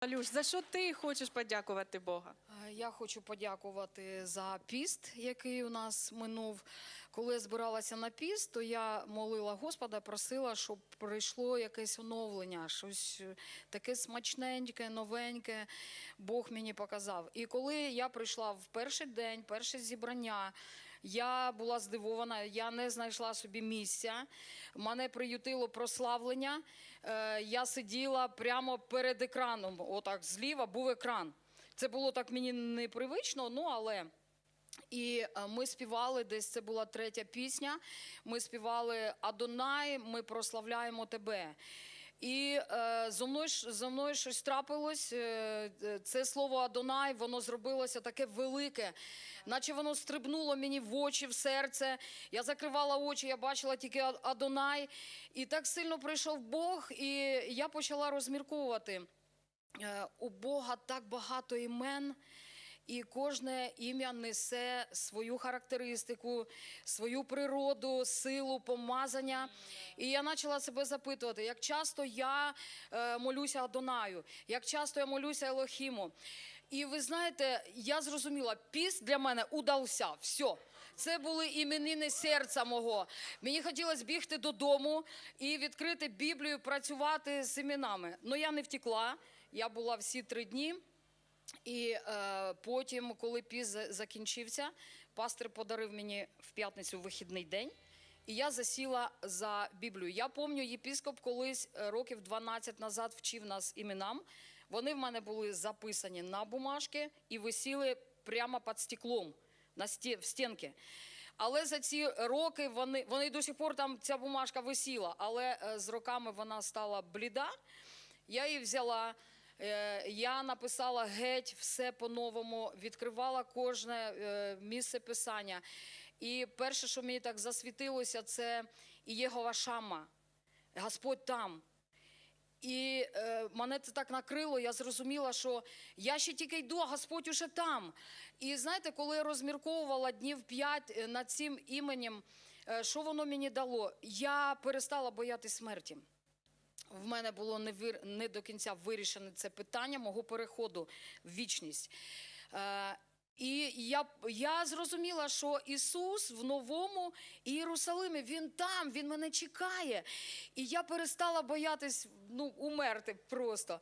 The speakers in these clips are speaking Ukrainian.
Алюш, за що ти хочеш подякувати Бога? Я хочу подякувати за піст, який у нас минув. Коли я збиралася на піст, то я молила Господа, просила, щоб прийшло якесь оновлення, щось е, таке смачненьке, новеньке. Бог мені показав. І коли я прийшла в перший день, перше зібрання, я була здивована, я не знайшла собі місця. Мене приютило прославлення. Е, Я сиділа прямо перед екраном. Отак зліва був екран. Це було так мені непривично, ну але. І е, ми співали десь це була третя пісня. Ми співали Адонай, ми прославляємо тебе. І е, зо, мною, зо мною щось трапилось. Е, це слово Адонай, воно зробилося таке велике, наче воно стрибнуло мені в очі, в серце. Я закривала очі, я бачила тільки Адонай. І так сильно прийшов Бог, і я почала розмірковувати. Е, У Бога так багато імен. І кожне ім'я несе свою характеристику, свою природу, силу, помазання. І я почала себе запитувати, як часто я е, молюся Адонаю, як часто я молюся Елохіму. І ви знаєте, я зрозуміла, піст для мене удався. Все. Це були іменини серця мого. Мені хотілося бігти додому і відкрити Біблію, працювати з іменами. Ну я не втекла. Я була всі три дні. І е, потім, коли піс закінчився, пастор подарив мені в п'ятницю вихідний день, і я засіла за Біблію. Я пам'ятаю, єпіскоп колись е, років 12 назад вчив нас іменам. Вони в мене були записані на бумажки і висіли прямо під стеклом на сті, в стінки. Але за ці роки вони, вони до сих пор там ця бумажка висіла, але е, з роками вона стала бліда. Я її взяла. Е, Я написала геть все по-новому, відкривала кожне е, місце писання. І перше, що мені так засвітилося, це Ієгова Шама. Господь там. І е, мене це так накрило, я зрозуміла, що я ще тільки йду, а Господь уже там. І знаєте, коли я розмірковувала днів п'ять е, над цим іменем, е, що воно мені дало? Я перестала боятися смерті. В мене було не, вир... не до кінця вирішене це питання мого переходу в вічність. Е, і я, я зрозуміла, що Ісус в новому Єрусалимі, Він там, Він мене чекає. І я перестала боятись ну, умерти просто.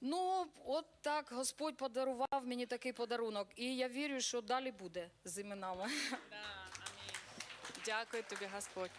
Ну, от так Господь подарував мені такий подарунок. І я вірю, що далі буде з іменами. Да, амінь. Дякую тобі, Господь.